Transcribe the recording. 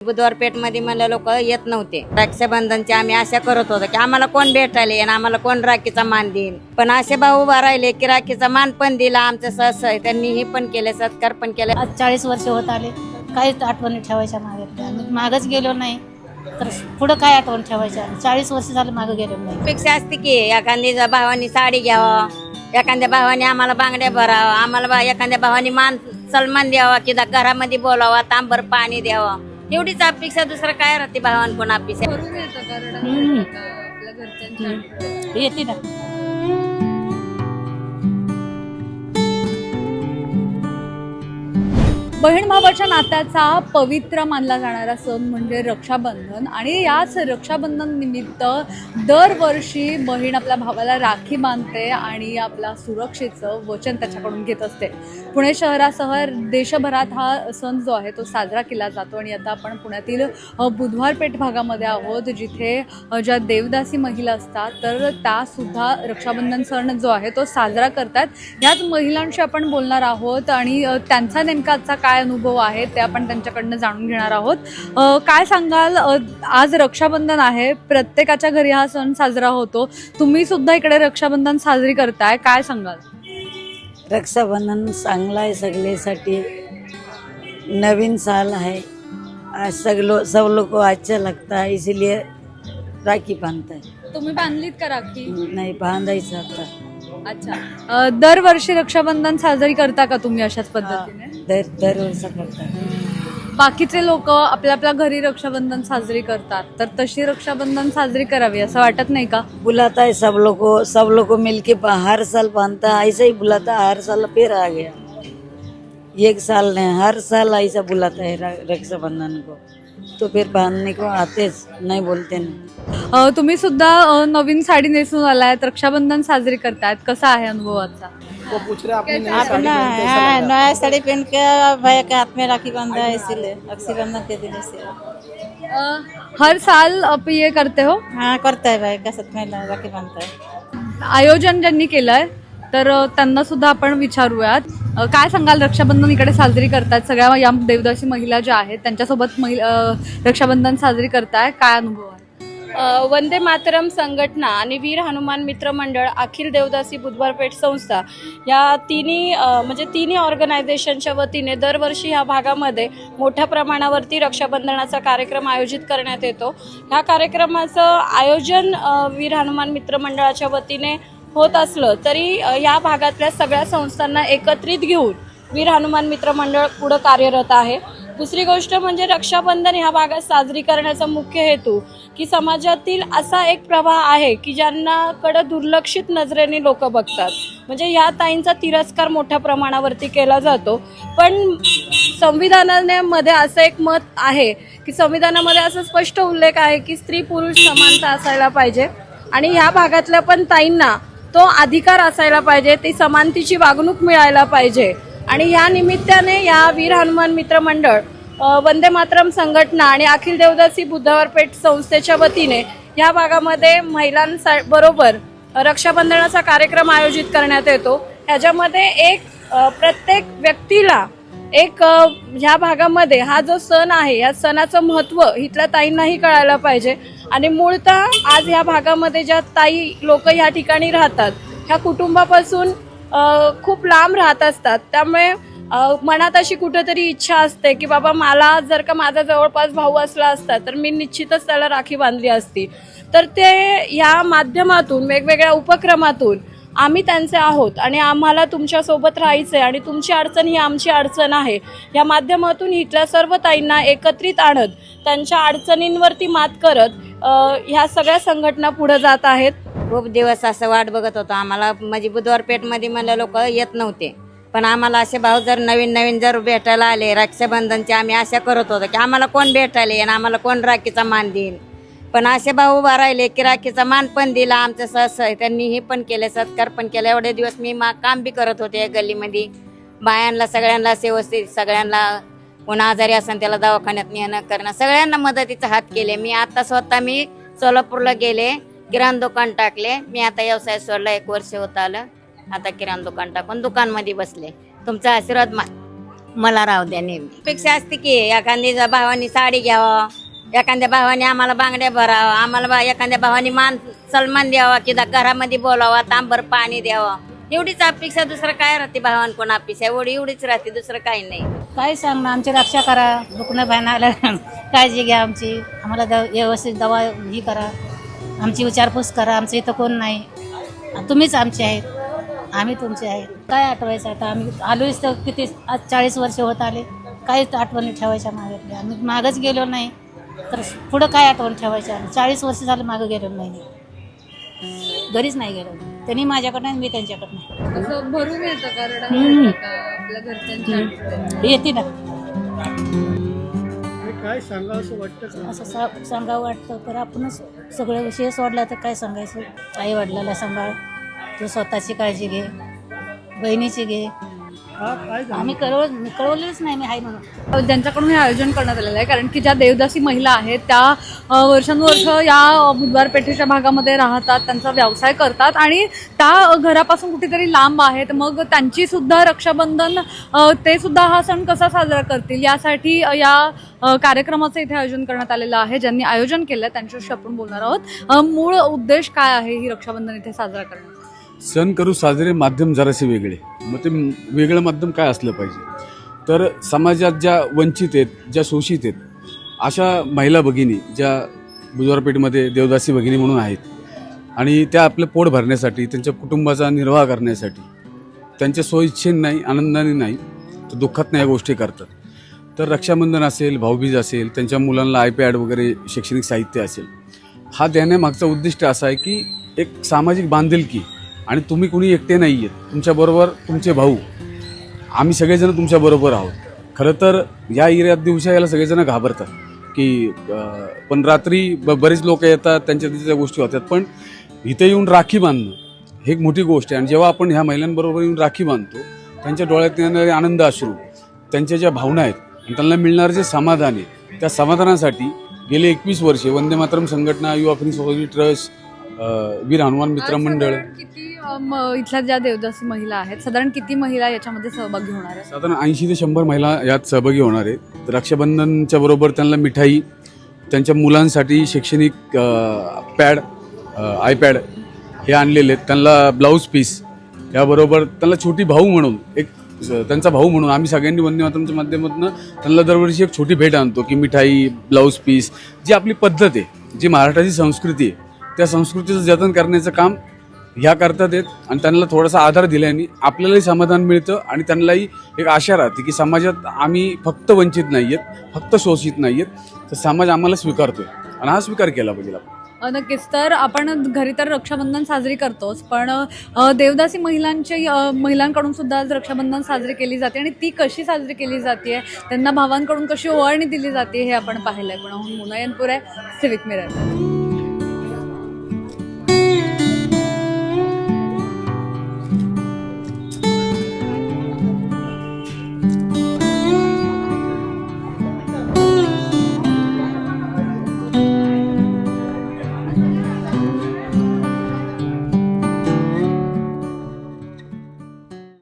बुधवार पेठमध्ये मला लोक येत नव्हते. रक्षाबंधनची आम्ही आशा करत होतो की आम्हाला कोण भेटायला येईन आम्हाला कोण राखीचा मान देईन. पण असे भाऊ उभा राहिले की राखीचा मान पण दिला आमचं सहस त्यांनी हे पण केले सत्कार पण केले. आज चाळीस वर्ष होत आले. काहीच आठवणी ठेवायच्या मागे. आम्ही मागच गेलो नाही तर पुढं काय आठवण ठेवायच्या? चाळीस वर्ष झालं मागं गेलो नाही. अपेक्षा असते की एखाद्या भावानी साडी घ्यावं एखाद्या भावाने आम्हाला बांगड्या भरावं आम्हाला एखाद्या भावानी मान सन्मान द्यावा की घरामध्ये बोलावा तांबर पाणी द्यावं. एवढीच अपेक्षा दुसरं काय राहते भावान कोण अपेक्षा. येते ना. बहीण भावाच्या नात्याचा पवित्र मानला जाणारा सण म्हणजे रक्षाबंधन. आणि याच रक्षाबंधन निमित्त दरवर्षी बहीण आपल्या भावाला राखी बांधते आणि आपल्या सुरक्षेचं वचन त्याच्याकडून घेत असते. पुणे शहरासह देशभरात हा सण जो आहे तो साजरा केला जातो आणि आता आपण पुण्यातील बुधवारपेठ भागामध्ये आहोत जिथे ज्या देवदासी महिला असतात तर त्यासुद्धा रक्षाबंधन सण जो आहे तो साजरा करतात. ह्याच महिलांशी आपण बोलणार आहोत आणि त्यांचा नेमका आजचा काय अनुभव आहे ते आपण त्यांच्याकडनं जाणून घेणार आहोत. काय सांगाल? आज रक्षाबंधन आहे. प्रत्येकाच्या घरी हा सण साजरा होतो. तुम्ही सुद्धा इकडे रक्षाबंधन साजरी करताय. काय सांगाल? रक्षाबंधन चांगला आहे सगळेसाठी. नवीन साल है आज सब लोग सब लोग को अच्छा लगता है इसीलिए राखी बांधता है तुम्ही बांधलीत का राखी? नहीं बांधायचं आता. अच्छा. दरवर्षी रक्षाबंधन साजरी करता का तुम्ही अशाच पद्धतीने? दर दरवर्षी करता बाकीचे लोक आपल्या आपल्या घरी रक्षाबंधन साजरी करतात. तर तशी रक्षाबंधन साजरी करावी असं वाटत नाही का? बुलाता है सब लोग को सब लोग को मिलके बा- हर साल बांधता है ऐसे ही बुलाता है हर साल फिर आ गया। एक साल नहीं हर साल ऐसा बुलाता है रक्षाबंधन को। तो फिर बांधने को आतेच नहीं बोलते अ, तुम्ही सुद्धा अ, नवीन साडी नेसून आलायत रक्षाबंधन साजरी करतायत. कसा आहे अनुभव आजचा अपना हाँ, नया साड़ी पहन के भैया के हाथ में राखी बांधा है इसीलिए रक्षाबंधन के दिन से। अ, हर साल आप ये करते हो? हाँ करता है भाई का साथ में राखी बांधता है। आयोजन ज्यांनी केलंय? तर त्यांना सुद्धा आपण विचारूयात. काय सांगाल? रक्षाबंधन इकडे साजरी करतात सगळ्या या देवदासी महिला ज्या आहेत त्यांच्यासोबत महिला रक्षाबंधन साजरी करताय. काय अनुभव आहे? वंदे मातरम संघटना आणि वीर हनुमान मित्र मंडळ अखिल देवदासी बुधवारपेठ संस्था या तिन्ही म्हणजे तिन्ही ऑर्गनायझेशनच्या वतीने दरवर्षी ह्या भागामध्ये मोठ्या प्रमाणावरती रक्षाबंधनाचा कार्यक्रम आयोजित करण्यात येतो. ह्या कार्यक्रमाचं आयोजन वीर हनुमान मित्र मंडळाच्या वतीने होत असलं तरी या भागातल्या सगळ्या संस्थांना एकत्रित घेऊन वीर हनुमान मित्र मंडळ पुढं कार्यरत आहे. दुसरी गोष्ट म्हणजे रक्षाबंधन ह्या भागात साजरी करण्याचा मुख्य हेतू की समाजातील असा एक प्रवाह आहे की ज्यांनाकडं दुर्लक्षित नजरेने लोक बघतात. म्हणजे ह्या ताईंचा तिरस्कार मोठ्या प्रमाणावरती केला जातो. पण संविधानाने मध्ये असं एक मत आहे की संविधानामध्ये असं स्पष्ट उल्लेख आहे की स्त्री पुरुष समानता असायला पाहिजे. आणि ह्या भागातल्या पण ताईंना तो अधिकार असायला पाहिजे ती समानतेची वागणूक मिळायला पाहिजे. आणि या निमित्ताने या वीर हनुमान मित्र मंडळ वंदे मातरम संघटना आणि अखिल देवदासी बुद्धवारपेठ संस्थेच्या वतीने या भागामध्ये महिलांसा बरोबर रक्षाबंधनाचा कार्यक्रम आयोजित करण्यात येतो. ह्याच्यामध्ये एक प्रत्येक व्यक्तीला एक ह्या भागामध्ये हा जो सण आहे या सणाचं महत्त्व इथल्या ताईंनाही कळायला पाहिजे. आणि मूळतः आज ह्या भागामध्ये ज्या ताई लोक ह्या ठिकाणी राहतात ह्या कुटुंबापासून खूप लांब राहत असतात. त्यामुळे मनात अशी कुठेतरी इच्छा असते की बाबा मला जर का माझा जवळपास भाऊ असला असता तर मी निश्चितच त्याला राखी बांधली असती. तर ते या माध्यमातून वेगवेगळ्या उपक्रमातून आम्ही त्यांचे आहोत आणि आम्हाला तुमच्यासोबत राहायचं आहे आणि तुमची अडचण ही आमची अडचण आहे. या माध्यमातून इथल्या सर्व ताईंना एकत्रित आणत त्यांच्या अडचणींवरती मात करत ह्या सगळ्या संघटना पुढे जात आहेत. खूप दिवस असं वाट बघत होतो. आम्हाला म्हणजे बुधवार पेठमध्ये मला लोक येत नव्हते. पण आम्हाला असे भाऊ जर नवीन नवीन जर भेटायला आले रक्षाबंधनचे आम्ही आशा करत होतो की आम्हाला कोण भेटायला येईन आम्हाला कोण राखीचा मान देईन. पण असे भाऊ उभा राहिले की राखीचा मान पण दिला आमचं सहस त्यांनी हे पण केले सत्कार पण केला. एवढे दिवस मी मा काम बी करत होते गल्लीमध्ये. बायांना सगळ्यांना व्यवस्थित सगळ्यांना कोण आजारी असेल त्याला दवाखान्यात नेणं करणं सगळ्यांना मदतीचा हात केले. मी आता स्वतः मी सोलापूरला गेले किराण दुकान टाकले. मी आता व्यवसाय सोडला एक वर्ष होत आलं. आता किराणा दुकान टाकून दुकानमध्ये बसले. तुमचा आशीर्वाद मा मला राहू द्या नेहमी. अपेक्षा असते की एखादी भावानी साडी घ्यावं. एखाद्या भावाने आम्हाला बांगड्या भरावं आम्हाला बा- एखाद्या भावानी मान सन्मान द्यावा किंवा घरामध्ये बोलावा तांबर पाणी द्यावं. एवढीच अपेक्षा दुसरं काय राहते भावान कोण अपेक्षा? एवढी एवढीच राहते दुसरं काही नाही. काय सांग ना आमची रक्षा करा दुखणं भायना काळजी घ्या आमची. आम्हाला द व्यवस्थित दवा ही करा. आमची विचारपूस करा आमचं इथं कोण नाही. तुम्हीच आमचे आहेत. आम्ही तुमचे आहेत. काय आठवायचं आता? आम्ही आलोच तर किती आज चाळीस वर्ष होत आले. काहीच आठवणी ठेवायच्या मागे आम्ही मागच गेलो नाही. तर पुढं काय आठवण ठेवायच्या चाळीस वर्ष झालं मागं गेलो नाही घरीच नाही गेलो त्यांनी माझ्याकडनं आणि मी त्यांच्याकडनं. असं भरून येतं आपल्या घरच्यांच्या ना. काय सांगा असं वाटतं असं सा सांगावं वाटतं तर आपणच सगळे विषय सोडला तर काय सांगायचं? आई वडिलाला सांभाळ. तू स्वतःची काळजी घे. बहिणीची घे? आम्ही कळव कळवलेलंच नाही मी आहे म्हणून. ज्यांच्याकडून हे आयोजन करण्यात आलेलं आहे कारण की ज्या देवदासी महिला आहेत त्या वर्षानुवर्ष या अ, बुधवार पेठेच्या भागामध्ये राहतात त्यांचा व्यवसाय करतात आणि त्या घरापासून कुठेतरी लांब आहेत. मग त्यांची सुद्धा रक्षाबंधन ते सुद्धा हा सण कसा साजरा करतील यासाठी या कार्यक्रमाचं इथे आयोजन करण्यात आलेलं आहे. ज्यांनी आयोजन केलं त्यांच्याशी आपण बोलणार आहोत. मूळ उद्देश काय आहे ही रक्षाबंधन इथे साजरा करण्याचा? सण करू साजरे माध्यम जरासे वेगळे. मग ते वेगळं माध्यम काय असलं पाहिजे? तर समाजात ज्या वंचित आहेत ज्या शोषित आहेत अशा महिला भगिनी ज्या बुधवारपेठमध्ये देवदासी भगिनी म्हणून आहेत आणि त्या आपलं पोट भरण्यासाठी त्यांच्या कुटुंबाचा निर्वाह करण्यासाठी त्यांच्या स्वइच्छेने नाही आनंदाने नाही तर दुःखात या गोष्टी करतात. तर रक्षाबंधन असेल भाऊबीज असेल त्यांच्या मुलांना आयपॅड वगैरे शैक्षणिक साहित्य असेल. हा देण्यामागचा उद्दिष्ट असा आहे की एक सामाजिक बांधिलकी आणि तुम्ही कुणी एकटे नाही आहेत तुमच्याबरोबर तुमचे भाऊ. आम्ही सगळेजण तुमच्याबरोबर आहोत. खरं तर या एरियात दिवसा याला सगळेजण घाबरतात. की पण रात्री ब बरेच लोक येतात त्यांच्या तिच्या गोष्टी होतात. पण इथे येऊन राखी बांधणं हे एक मोठी गोष्ट आहे. आणि जेव्हा आपण ह्या महिलांबरोबर येऊन राखी बांधतो त्यांच्या डोळ्यात येणारे आनंद अश्रू त्यांच्या ज्या भावना आहेत आणि त्यांना मिळणारं जे समाधान आहे त्या समाधानासाठी गेले एकवीस वर्षे वंदे मातरम संघटना Yuva free society trust Veer Hanuman Mitra Mandal म- इथल्या ज्या देवदासी महिला आहेत साधारण किती महिला याच्यामध्ये सहभागी होणार आहेत? साधारण ऐंशी ते शंभर महिला यात सहभागी होणार आहेत. तर रक्षाबंधनच्या बरोबर त्यांना मिठाई त्यांच्या मुलांसाठी शैक्षणिक पॅड आयपॅड हे आणलेले आहेत. त्यांना ब्लाऊज पीस याबरोबर त्यांना छोटी भाऊ म्हणून एक स- त्यांचा भाऊ म्हणून आम्ही सगळ्यांनी वंदे मातरमच्या माध्यमातून त्यांना दरवर्षी एक छोटी भेट आणतो की मिठाई ब्लाऊज पीस जी आपली पद्धत आहे जी महाराष्ट्राची संस्कृती आहे त्या संस्कृतीचं जतन करण्याचं काम ह्या करतात आहेत. आणि त्यांना थोडासा आधार दिल्याने आपल्यालाही समाधान मिळतं आणि त्यांनाही एक आशा राहते की समाजात आम्ही फक्त वंचित नाही आहेत फक्त शोषित नाही आहेत तर समाज आम्हाला स्वीकारतोय. आणि हा स्वीकार केला पाहिजे आपण. नक्कीच. तर आपण घरी तर रक्षाबंधन साजरी करतोच पण देवदासी महिलांची महिलांकडून सुद्धा आज रक्षाबंधन साजरी केली जाते आणि ती कशी साजरी केली जाते त्यांना भावांकडून कशी ओवाळणी दिली जाते हे आपण पाहिलं आहे पण हो, मुनायनपूर आहे सिविक मिरर.